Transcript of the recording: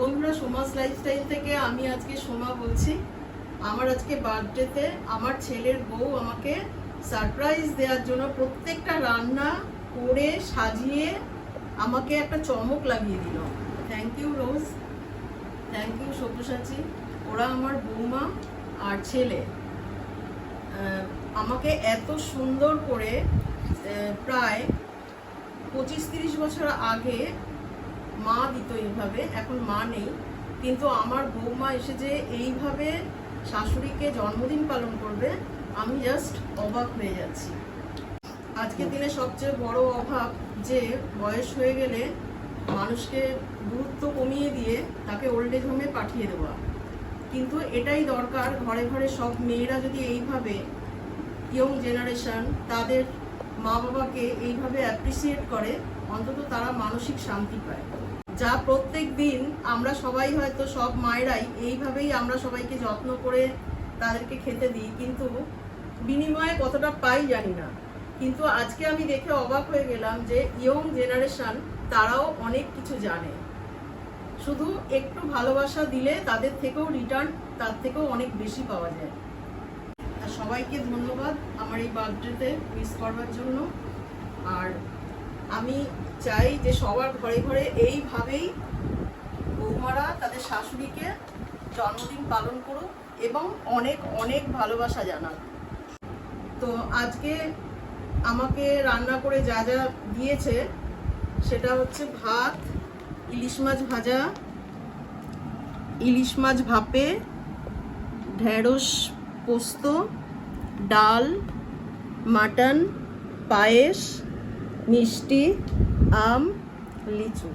বন্ধুরা সোমাস লাইফস্টাইল থেকে আমি আজকে সোমা বলছি। আমার আজকে বার্থডেতে আমার ছেলের বউ আমাকে সারপ্রাইজ দেওয়ার জন্য প্রত্যেকটা রান্না করে সাজিয়ে আমাকে একটা চমক লাগিয়ে দিল। Thank you Rose thank you Sabyasachi. ওরা আমার বৌমা আর ছেলে। আমাকে এত সুন্দর করে প্রায় পঁচিশ তিরিশ বছর আগে মা দিত এইভাবে এখন মা নেই। কিন্তু আমার বৌমা এসে যে এইভাবে শাশুড়িকে জন্মদিন পালন করবে আমি জাস্ট অবাক হয়ে যাচ্ছি। আজকের দিনে সবচেয়ে বড় অভাব যে বয়স হয়ে গেলে মানুষকে গুরুত্ব কমিয়ে দিয়ে তাকে ওল্ড এজ হোমে পাঠিয়ে দেওয়া। কিন্তু এটাই দরকার ঘরে ঘরে সব মেয়েরা যদি এইভাবে ইয়ং জেনারেশন তাদের মা বাবাকে এইভাবে অ্যাপ্রিসিয়েট করে অন্তত তারা মানসিক শান্তি পায়। যা প্রত্যেক দিন আমরা সবাই হয়তো সব মায়েরাই এইভাবেই আমরা সবাইকে যত্ন করে তাদেরকে খেতে দিই, কিন্তু বিনিময়ে কতটা পাই জানি না। কিন্তু আজকে আমি দেখে অবাক হয়ে গেলাম যে ইয়ং জেনারেশন তারাও অনেক কিছু জানে। শুধু একটু ভালোবাসা দিলে তাদের থেকেও রিটার্ন তার থেকেও অনেক বেশি পাওয়া যায়। সবাইকে ধন্যবাদ আমার এই বার্থডেতে মিস করবার জন্য। আমি চাই যে সবার ঘরে ঘরে এইভাবেই বৌমারা তাদের শাশুড়িকে জন্মদিন পালন করুক এবং অনেক অনেক ভালোবাসা জানাক। তো আজকে আমাকে রান্না করে যা যা দিয়েছে, সেটা হচ্ছে ভাত, ইলিশ মাছ ভাজা, ইলিশ মাছ ভাপে, ঢেঁড়স পোস্ত, ডাল, মাটন, পায়েস মিষ্টি আম লিচু।